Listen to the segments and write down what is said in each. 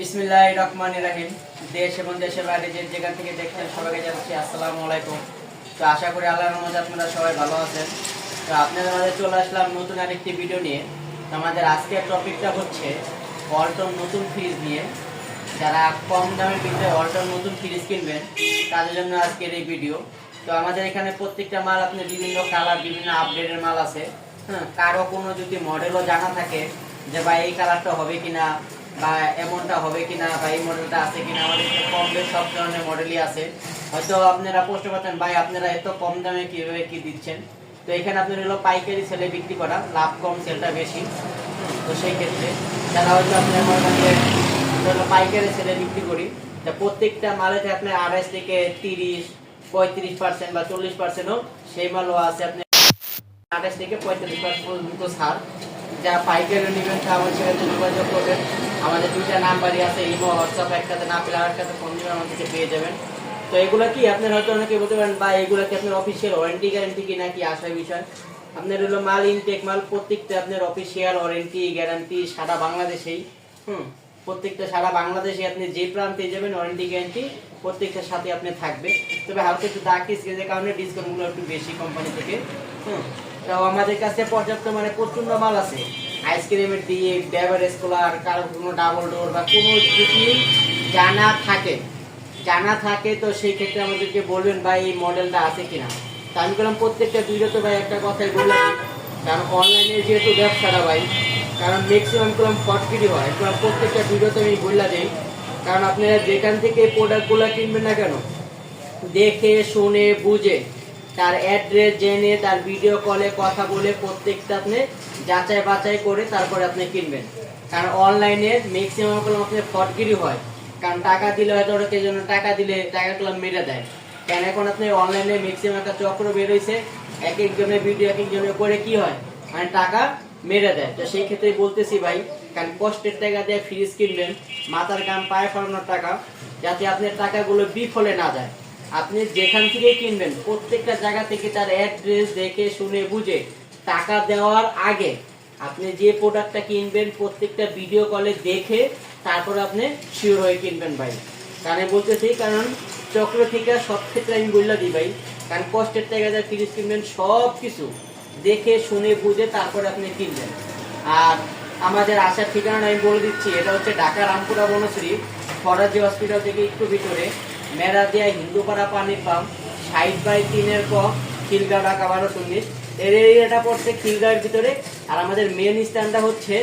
বিসমিল্লাহ রহমান রাহিম। দেশ এবং দেশের বাইরে যে যেখান থেকে দেখছেন সবাইকে জানাচ্ছি আসসালামু আলাইকুম। তো আশা করি আল্লাহর রহমতে আপনারা সবাই ভালো আছেন। তো আপনাদের মাঝে চলে আসলাম নতুন আরেকটি ভিডিও নিয়ে। আমাদের আজকের টপিকটা হচ্ছে অল্টন নতুন ফ্রিজ নিয়ে। যারা কম দামের ভিতরে অল্টন নতুন ফ্রিজ কিনবেন, তাদের জন্য আজকের এই ভিডিও তো আমাদের এখানে প্রত্যেকটা মাল আপনি বিভিন্ন কালার বিভিন্ন আপডেটের মাল আছে। হ্যাঁ কারও কোনো যদি মডেলও জানা থাকে যে ভাই এই কালারটা হবে কিনা বা এমনটা হবে কিনা বা এই মডেলটা আছে কিনা, আমাদের কম বেশ সব ধরনের মডেলই আছে। হয়তো আপনারা প্রশ্ন করতেন ভাই, আপনারা এত কম দামে কীভাবে কি দিচ্ছেন? তো এখানে আপনার হলো পাইকারি সেলে বিক্রি করা, লাভ কম সেলটা বেশি। তো সেই ক্ষেত্রে যারা হয়তো আপনার হলো পাইকারি সেলে বিক্রি করি, তা প্রত্যেকটা মালেতে আপনার আড়াইশ থেকে তিরিশ, পঁয়ত্রিশ পার্সেন্ট বা চল্লিশ পার্সেন্টও সেই মালও আছে আপনি আঠাশ থেকে পঁয়তাল্লিশ পার্সেন্ট পর্যন্ত ছাড়। যা পাইকারি নেবেন, তা আমার সেখানে যোগাযোগ করবেন। আমাদের দুইটা নাম্বারই আছে, ইমো, হোয়াটসঅ্যাপ, একটাতে না পেলে আরেকটাতে ফোন দিবেন আমাদেরকে পেয়ে যাবেন। তো এগুলো কি? আপনার হয়তো অনেকে বলতে পারেন বা এগুলো কি আপনার অফিসিয়াল ওয়ারেন্টি গ্যারান্টি কি নাকি আসার বিষয়? আপনার হলো মাল ইনটেক মাল প্রত্যেকটা আপনার অফিসিয়াল ওয়ারেন্টি গ্যারান্টি সারা বাংলাদেশেই, হুম, প্রত্যেকটা সারা বাংলাদেশে আপনি যে প্রান্তে যাবেন ওয়ারেন্টি গ্যারান্টি প্রত্যেকটার সাথে আপনি থাকবে। তবে হালকা একটু দাগ স্কেচের কারণে ডিসকাউন্টগুলো একটু বেশি কোম্পানি থেকে, হুম। তো আমাদের কাছে পর্যাপ্ত মানে প্রচণ্ড মাল আছে। আইসক্রিমের দিয়ে বেভারেজ কুলার, কারও কোনো ডাবল ডোর বা কোনো যদি জানা থাকে। জানা থাকে তো সেই ক্ষেত্রে আমাদেরকে বলবেন, ভাই, এই মডেলটা আছে কিনা? তা আমি বললাম, প্রত্যেকটা ভিডিওতে ভাই একটা কথাই বললাম। কারণ অনলাইনে যেহেতু ব্যবসাটা ভাই, কারণ ম্যাক্সিমাম করলাম ফটকিরি হয়। কারণ প্রত্যেকটা ভিডিওতে আমি বললা দিই কারণ আপনারা যেখান থেকে প্রোডাক্টগুলো কিনবেন না কেন, দেখে, শুনে, বুঝে তার অ্যাড্রেস জেনে, তার ভিডিও কলে কথা বলে প্রত্যেকটা আপনি যাচাই বাছাই করে তারপরে আপনি কিনবেন। কারণ অনলাইনে ম্যাক্সিমাম করলাম আপনি ফটগিরি হয়। কারণ টাকা দিলে হয়তো ওরা কে জন্য টাকা দিলে টাকাগুলো মেরে দেয়। কেন? এখন আপনি অনলাইনে ম্যাক্সিমাম একটা চক্র বেরোইছে এক একজনের ভিডিও এক একজনের করে কি হয়? মানে টাকা মেরে দেয়। তো সেই ক্ষেত্রে বলতেছি ভাই, কারণ কষ্টের টাকা দিয়ে ফ্রিজ কিনবেন, মাথার গাম পায়ে ফলানোর টাকা, যাতে আপনার টাকাগুলো বিফলে না যায়। আপনি যেখান থেকে কিনবেন, প্রত্যেকটা জায়গা থেকে তার অ্যাড্রেস দেখে, শুনে, বুঝে, টাকা দেওয়ার আগে আপনি যে প্রোডাক্টটা কিনবেন, প্রত্যেকটা ভিডিও কলে দেখে তারপর আপনি শিওর হয়ে কিনবেন ভাই। কারণ বলতেছি, কারণ চক্র থেকে সব ক্ষেত্রে আমি বললা দিই ভাই। কারণ কষ্টের টাকা দিয়ে ফ্রিজ কিনবেন, সব কিছু দেখে, শুনে, বুঝে, তারপরে আপনি কিনবেন। আর আমাদের আসার ঠিকানা আমি বলে দিচ্ছি, এটা হচ্ছে ঢাকা রামপুরা বনশ্রী, ফরাজি হসপিটাল থেকে একটু ভিতরে। মেরাদিয়া হিন্দুপাড়া পানি পাম্প সাইড বাই তিনের ক খিলগাঁও ঢাকা বারোশো এর এরিয়াটা পড়ছে খিলগাঁওয়ের ভিতরে। আর আমাদের মেন স্ট্যান্ডটা হচ্ছে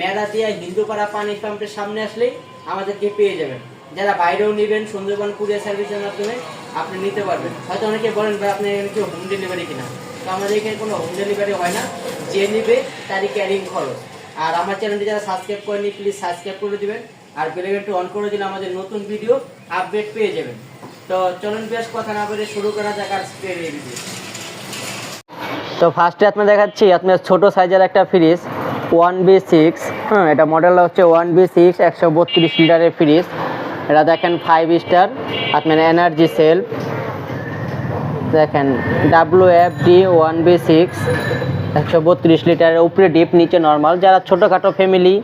মেরাদিয়া হিন্দুপাড়া পানি পাম্পের সামনে আসলেই আমাদেরকে পেয়ে যাবেন। যারা বাইরেও নেবেন, সুন্দরবন কুরিয়ার সার্ভিসের মাধ্যমে আপনি নিতে পারবেন। হয়তো অনেকে বলেন, ভাই, আপনি এখানে কি হোম ডেলিভারি কিনা? তো আমাদের এখানে কোনো হোম ডেলিভারি হয় না। যে নিবে, তারই ক্যারিং খরচ। আর আমার চ্যানেলটি যারা সাবস্ক্রাইব করেনি প্লিজ সাবস্ক্রাইব করে দিবেন। আর বেলেগেটটি অন করে দিলে আমাদের নতুন ভিডিও আপডেট পেয়ে যাবেন। তো চলুন বেশ কথা না বলে শুরু করা যাক আজকের এই ভিডিও তো ফার্স্টে আপনার দেখাচ্ছি, আপনার ছোট সাইজের একটা ফ্রিজ ওয়ান বি সিক্স হ্যাঁ এটা মডেলটা হচ্ছে ওয়ান বি সিক্স একশো বত্রিশ লিটারের ফ্রিজ এটা দেখেন ফাইভ স্টার আপনার এনার্জি সেল দেখেন W F D one B six একশো বত্রিশ লিটারের উপরে ডিপ নিচে নর্মাল যারা ছোটোখাটো ফ্যামিলি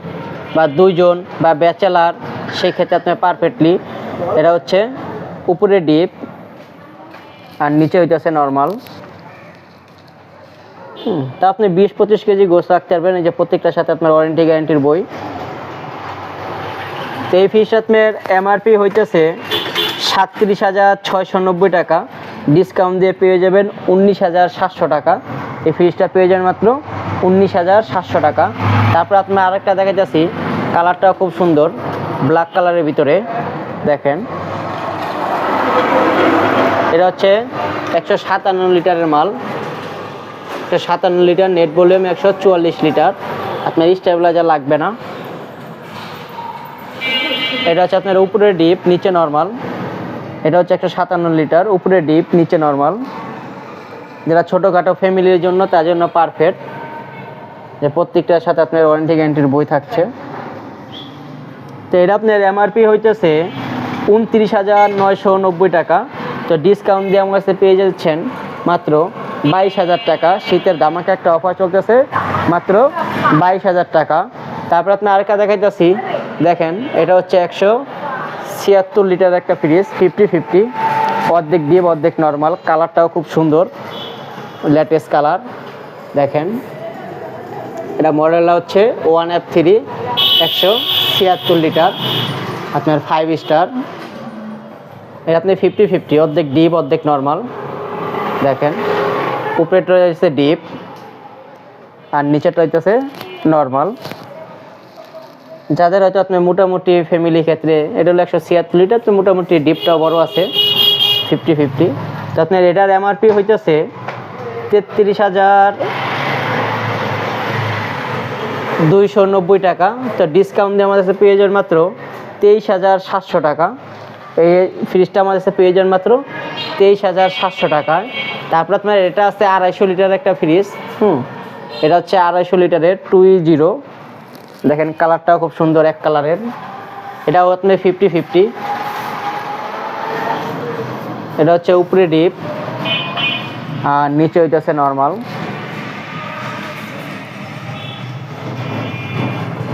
বা দুইজন বা ব্যাচেলার সেই ক্ষেত্রে আপনার পারফেক্টলি এটা হচ্ছে উপরে ডিপ আর নিচে হইতেছে নর্মাল তা আপনি বিশ পঁচিশ কেজি গোস রাখতে পারবেন, এই যে প্রত্যেকটার সাথে আপনার ওয়ারেন্টি গ্যারান্টির বই। তো এই ফিস আপনার এমআরপি হইতেছে সাতত্রিশ হাজার ছয়শো নব্বই টাকা। ডিসকাউন্ট দিয়ে পেয়ে যাবেন উনিশ হাজার সাতশো টাকা। এই ফ্রিজটা পেয়ে যাবেন মাত্র উনিশ হাজার সাতশো টাকা। তারপর আপনার আরেকটা দেখা যাচ্ছি কালারটাও খুব সুন্দর ব্ল্যাক কালারের ভিতরে, দেখেন। এটা হচ্ছে একশো সাতান্ন লিটারের মাল। একশো সাতান্ন লিটার নেট ভলিউম একশো চুয়াল্লিশ লিটার। আপনার স্টেবিলাইজার লাগবে না। এটা হচ্ছে আপনার উপরে ডিপ নিচে নর্মাল এটা হচ্ছে একশো সাতান্ন লিটার উপরে ডিপ নিচে নর্মাল যেটা ছোটোখাটো ফ্যামিলির জন্য, তার জন্য পারফেক্ট যে প্রত্যেকটার সাথে আপনার ওয়ারেন্টি গ্যারান্টির বই থাকছে। তো এটা আপনার এমআরপি হইতেছে উনত্রিশ হাজার নয়শো নব্বই টাকা। তো ডিসকাউন্ট দিয়ে আমার কাছে পেয়ে যাচ্ছেন মাত্র বাইশ হাজার টাকা। শীতের দামাকে একটা অফার চলতেছে মাত্র বাইশ হাজার টাকা। তারপর আপনার আরেকটা দেখাইতেছি। দেখেন, এটা হচ্ছে একশো ছিয়াত্তর লিটার একটা ফ্রিজ ফিফটি ফিফটি অর্ধেক ডিপ অর্ধেক নর্মাল কালারটাও খুব সুন্দর। লেটেস্ট কালার দেখেন এটা মডেলটা হচ্ছে ওয়ান এফ থ্রি একশো ছিয়াত্তর লিটার, আপনার ফাইভ স্টার এটা আপনি ফিফটি ফিফটি অর্ধেক ডিপ অর্ধেক নর্মাল দেখেন উপরেটা রয়েছে ডিপ আর নিচেটা হইতেছে নর্মাল যাদের হয়তো আপনি মোটামুটি ফ্যামিলি ক্ষেত্রে, এটা হলো একশো ছিয়াত্তর লিটার, তো মোটামুটি ডিপটাও বড় আছে ফিফটি ফিফটি তো আপনার এটার এমআরপি হইতেছে তেত্রিশ হাজার দুইশো নব্বই টাকা। তো ডিসকাউন্ট দিয়ে আমাদের পেয়ে যাবেন মাত্র তেইশ হাজার সাতশো টাকা। এই ফ্রিজটা আমাদের কাছে পেয়ে যাবেন মাত্র তেইশ হাজার সাতশো টাকায়। তারপর আপনার এটা আছে আড়াইশো লিটার একটা ফ্রিজ হুম? এটা হচ্ছে আড়াইশো লিটারের টু জিরো দেখেন কালারটাও খুব সুন্দর এক কালারের এটাও আপনি ফিফটি ফিফটি এটা হচ্ছে উপরে ডিপ আর নিচে হইতেছে নর্মাল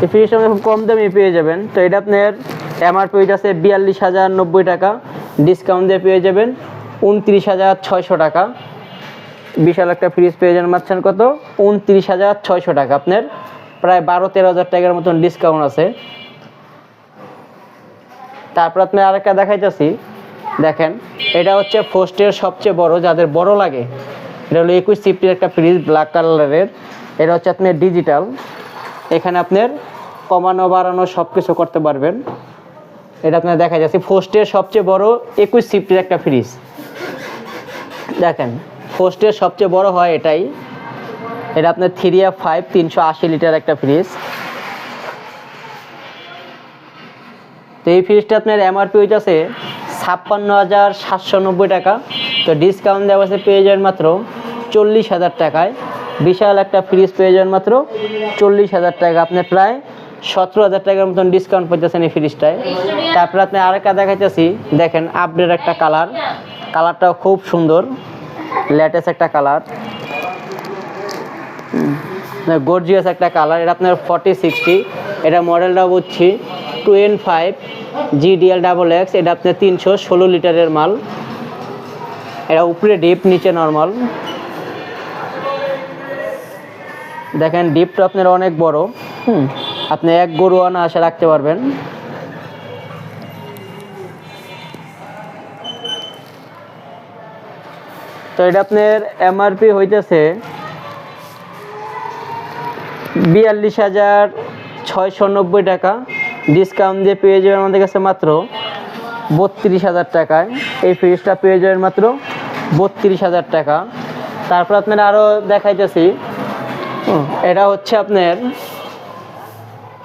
এই ফ্রিজটা খুব কম দামে পেয়ে যাবেন। তো এটা আপনার এমআরপি হইতেছে বিয়াল্লিশ হাজার নব্বই টাকা। ডিসকাউন্ট দিয়ে পেয়ে যাবেন উনত্রিশ হাজার ছয়শো টাকা। বিশাল একটা ফ্রিজ পেয়ে যাবেন মাত্র কত? উনত্রিশ হাজার ছয়শো টাকা। আপনার প্রায় বারো তেরো হাজার টাকার মতন ডিসকাউন্ট আছে। তারপর আপনি আরেকটা দেখাইতেছি। দেখেন, এটা হচ্ছে ফোস্টের সবচেয়ে বড়, যাদের বড় লাগে। এটা হলো একুশ সিফটির একটা ফ্রিজ ব্ল্যাক কালারের এটা হচ্ছে আপনার ডিজিটাল এখানে আপনার কমানো, বাড়ানো সব কিছু করতে পারবেন। এটা আপনার দেখা যাচ্ছে। ফোস্টের সবচেয়ে বড় একুশ সিফটির একটা ফ্রিজ দেখেন ফোস্টের সবচেয়ে বড় হয় এটাই। এটা আপনার থ্রি এফ ফাইভ তিনশো আশি লিটার একটা ফ্রিজ তো এই ফ্রিজটা আপনার এমআরপি হইতেছে ছাপ্পান্ন হাজার সাতশো নব্বই টাকা। তো ডিসকাউন্ট দেওয়া আছে পেয়ে যাবেন মাত্র চল্লিশ হাজার টাকায়। বিশাল একটা ফ্রিজ পেয়ে যাবেন মাত্র চল্লিশ হাজার টাকা। আপনি প্রায় সতেরো হাজার টাকার মতন ডিসকাউন্ট পেতেছেন এই ফ্রিজটায় তারপরে আপনি আরেকটা দেখাইতেছি, দেখেন আপডেট একটা কালার কালারটাও খুব সুন্দর লেটেস্ট একটা কালার গর্জিয়াস একটা কালার এটা আপনার ফর্টি সিক্সটি এটা মডেলটা বুঝছি two N five GDL double X এটা আপনার তিনশো ষোলো লিটারের মাল। এটা উপরে ডিপ নিচে নর্মাল দেখেন ডিপটা আপনার অনেক বড়, হুম। আপনি এক গরু আনা আশা রাখতে পারবেন। তো এটা আপনার এমআরপি হইতেছে বিয়াল্লিশ হাজার ছয়শো নব্বই টাকা। ডিসকাউন্ট দিয়ে পেয়ে যাবেন আমাদের কাছে মাত্র বত্রিশ হাজার টাকায়। এই ফ্রিজটা পেয়ে যাবেন মাত্র বত্রিশ হাজার টাকা। তারপর আপনার আরও দেখাইতেছি। এটা হচ্ছে আপনার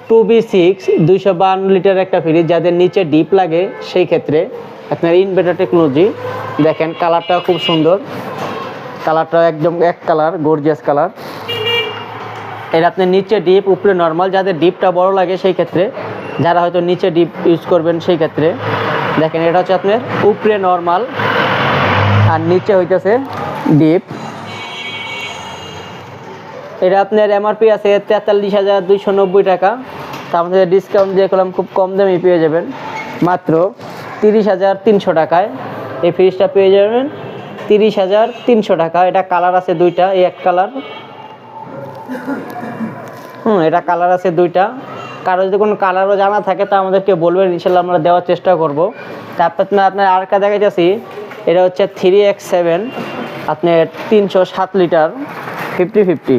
টু বি সিক্স, দুইশো বান্ন লিটার একটা ফ্রিজ যাদের নিচে ডিপ লাগে, সেই ক্ষেত্রে আপনার ইনভার্টার টেকনোলজি দেখেন কালারটাও খুব সুন্দর। কালারটাও একদম এক কালার গর্জিয়াস কালার এটা আপনি নিচে ডিপ উপরে নর্মাল যাদের ডিপটা বড় লাগে, সেই ক্ষেত্রে, যারা হয়তো নিচে ডিপ ইউজ করবেন, সেই ক্ষেত্রে। দেখেন এটা হচ্ছে আপনার উপরে নর্মাল আর নিচে হইতেছে ডিপ এটা আপনার এমআরপি আছে তেতাল্লিশ হাজার দুইশো নব্বই টাকা। তা আমাদের ডিসকাউন্ট দিয়ে করলাম, খুব কম দামে পেয়ে যাবেন। মাত্র তিরিশ হাজার তিনশো টাকায়। এই ফ্রিজটা পেয়ে যাবেন তিরিশ হাজার তিনশো টাকা। এটা কালার আছে দুইটা, এই এক কালার হুম, এটা কালার আছে দুইটা। কারও যদি কোনো কালারও জানা থাকে, তা আমাদেরকে বলবেন, ইনশাল্লাহ আমরা দেওয়ার চেষ্টা করব। তারপর আপনার আপনার আরেকটা দেখাইতেছি। এটা হচ্ছে থ্রি এক্স সেভেন আপনার তিনশো সাত লিটার ফিফটি ফিফটি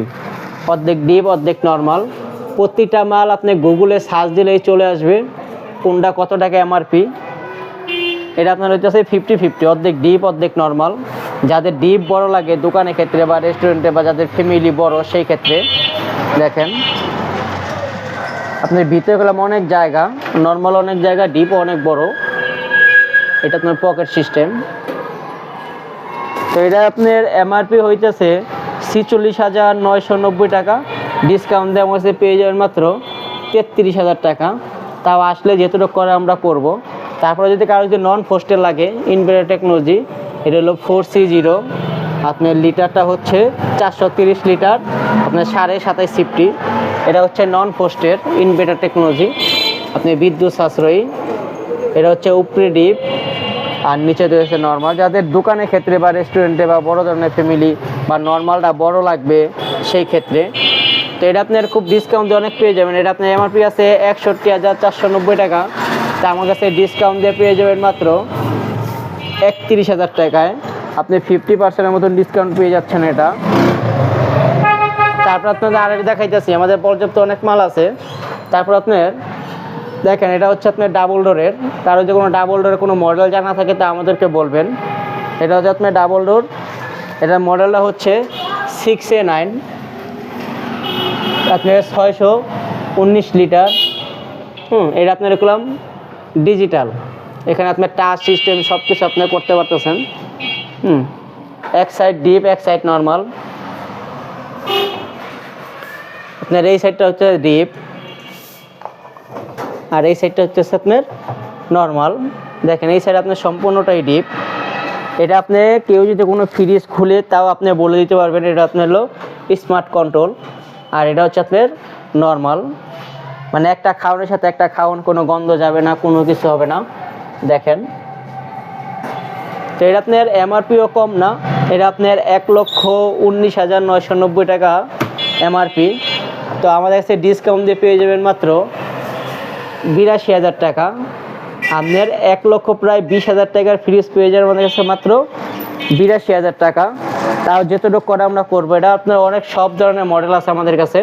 অর্ধেক ডিপ অর্ধেক নর্মাল প্রতিটা মাল আপনি গুগলে সার্চ দিলেই চলে আসবে। কোনটা কত টাকা এমআরপি এটা আপনার হচ্ছে ফিফটি ফিফটি অর্ধেক ডিপ অর্ধেক নর্মাল যাদের ডিপ বড় লাগে দোকানের ক্ষেত্রে বা রেস্টুরেন্টে বা যাদের ফ্যামিলি বড়, সেই ক্ষেত্রে দেখেন। আপনার ভিতরে গেলাম অনেক জায়গা নর্মাল অনেক জায়গা ডিপও অনেক বড়। এটা আপনার পকেট সিস্টেম তো এটা আপনার এমআরপি হইতেছে ছিচল্লিশ হাজার নয়শো নব্বই টাকা। ডিসকাউন্ট দিয়ে আমার কাছে পেয়ে যাবেন মাত্র তেত্রিশ হাজার টাকা। তাও আসলে যেটুকু করে আমরা করব। তারপরে যদি কারও যদি নন ফোস্টের লাগে ইনভার্টার টেকনোলজি এটা হলো ফোর সি জিরো আপনার লিটারটা হচ্ছে চারশো তিরিশ লিটার, আপনার সাড়ে সাতাইশ সিফটি। এটা হচ্ছে নন ফোস্টের ইনভার্টার টেকনোলজি আপনি বিদ্যুৎ সাশ্রয়ী। এটা হচ্ছে উপরে ডিপ। আর নিচে রয়েছে নর্মাল যাদের দোকানের ক্ষেত্রে বা রেস্টুরেন্টে বা বড় ধরনের ফ্যামিলি বা নর্মালটা বড় লাগবে, সেই ক্ষেত্রে তো এটা আপনার খুব ডিসকাউন্ট দিয়ে অনেক পেয়ে যাবেন। এটা আপনার এমআরপি আছে একষট্টি হাজার চারশো নব্বই টাকা। তা আমার কাছে ডিসকাউন্ট দিয়ে পেয়ে যাবেন মাত্র একত্রিশ হাজার টাকায়। আপনি ফিফটি পার্সেন্টের মতন ডিসকাউন্ট পেয়ে যাচ্ছেন এটা। তারপর আপনাদের আরেকটা দেখাইতেছি। আমাদের পর্যাপ্ত অনেক মাল আছে। তারপর আপনার, দেখেন, এটা হচ্ছে আপনার ডাবল ডোরের কারও যে কোনো ডাবল ডোরের কোনো মডেল জানা থাকে তা আমাদেরকে বলবেন। এটা হচ্ছে আপনার ডাবল ডোর এটার মডেলটা হচ্ছে সিক্স এ নাইন আপনার ছয়শো উনিশ লিটার, হুম এটা আপনার দেখলাম ডিজিটাল এখানে আপনার টাচ সিস্টেম সব কিছু আপনি করতে পারতেছেন। হুম, এক সাইড ডিপ এক সাইড নর্মাল আপনার এই সাইডটা হচ্ছে ডিপ আর এই সাইডটা হচ্ছে আপনার নর্মাল দেখেন, এই সাইড আপনার সম্পূর্ণটাই ডিপ এটা আপনি কেউ যদি কোনো ফ্রিজ খুলে তাও আপনি বলে দিতে পারবেন, এটা আপনার হলো স্মার্ট কন্ট্রোল আর এটা হচ্ছে আপনার নর্মাল মানে একটা খাওয়ানোর সাথে একটা খাওয়ান কোনো গন্ধ যাবে না, কোনো কিছু হবে না। দেখেন। তো এটা আপনার এমআরপিও কম না। এটা আপনার এক লক্ষ উনিশ হাজার নয়শো নব্বই টাকা এমআরপি তো আমাদের কাছে ডিসকাউন্ট দিয়ে পেয়ে যাবেন মাত্র বিরাশি হাজার টাকা। আপনার এক লক্ষ প্রায় বিশ হাজার টাকার ফ্রিজ পেয়ে যাবেন আমাদের কাছে মাত্র বিরাশি হাজার টাকা। তাও যেতটুকু করে আমরা করব, এটা আপনার অনেক সব ধরনের মডেল আছে আমাদের কাছে।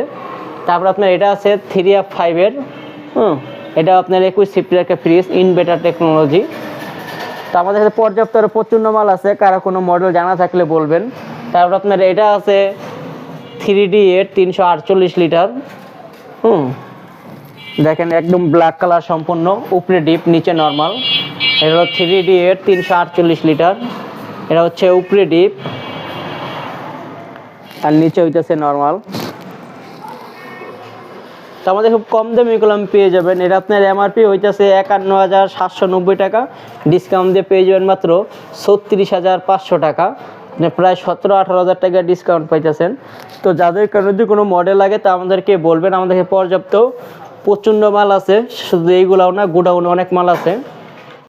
তারপর আপনার এটা আছে থ্রি এফ ফাইভের হুম, এটা আপনার একুশ সিফটির একটা ফ্রিজ ইনভেটার টেকনোলজি তো আমাদের কাছে পর্যাপ্ত আরও প্রচণ্ড মাল আছে, কারও কোনো মডেল জানা থাকলে বলবেন। তারপর আপনার এটা আছে থ্রি ডি এর তিনশো আটচল্লিশ লিটার হুম, দেখেন একদম ব্ল্যাক কালার সম্পূর্ণ, উপরে ডিপ নিচে নর্মাল এটা হলো থ্রি ডি এর তিনশো আটচল্লিশ লিটার এটা হচ্ছে উপরে ডিপ। আর নিচে হইতেছে নর্মাল তো আমাদের খুব কম দামে আমি পেয়ে যাবেন। এটা আপনার এমআরপি হইতেছে একান্ন হাজার সাতশো নব্বই টাকা। ডিসকাউন্ট দিয়ে পেয়ে যাবেন মাত্র ছত্রিশ হাজার পাঁচশো টাকা। মানে প্রায় সতেরো আঠারো হাজার টাকা ডিসকাউন্ট পাইতেছেন। তো যাদের কারণে যদি কোনো মডেল লাগে, তা আমাদেরকে বলবেন। আমাদেরকে পর্যাপ্ত প্রচণ্ড মাল আছে। শুধু এইগুলাও না, গোডাউনে অনেক মাল আছে।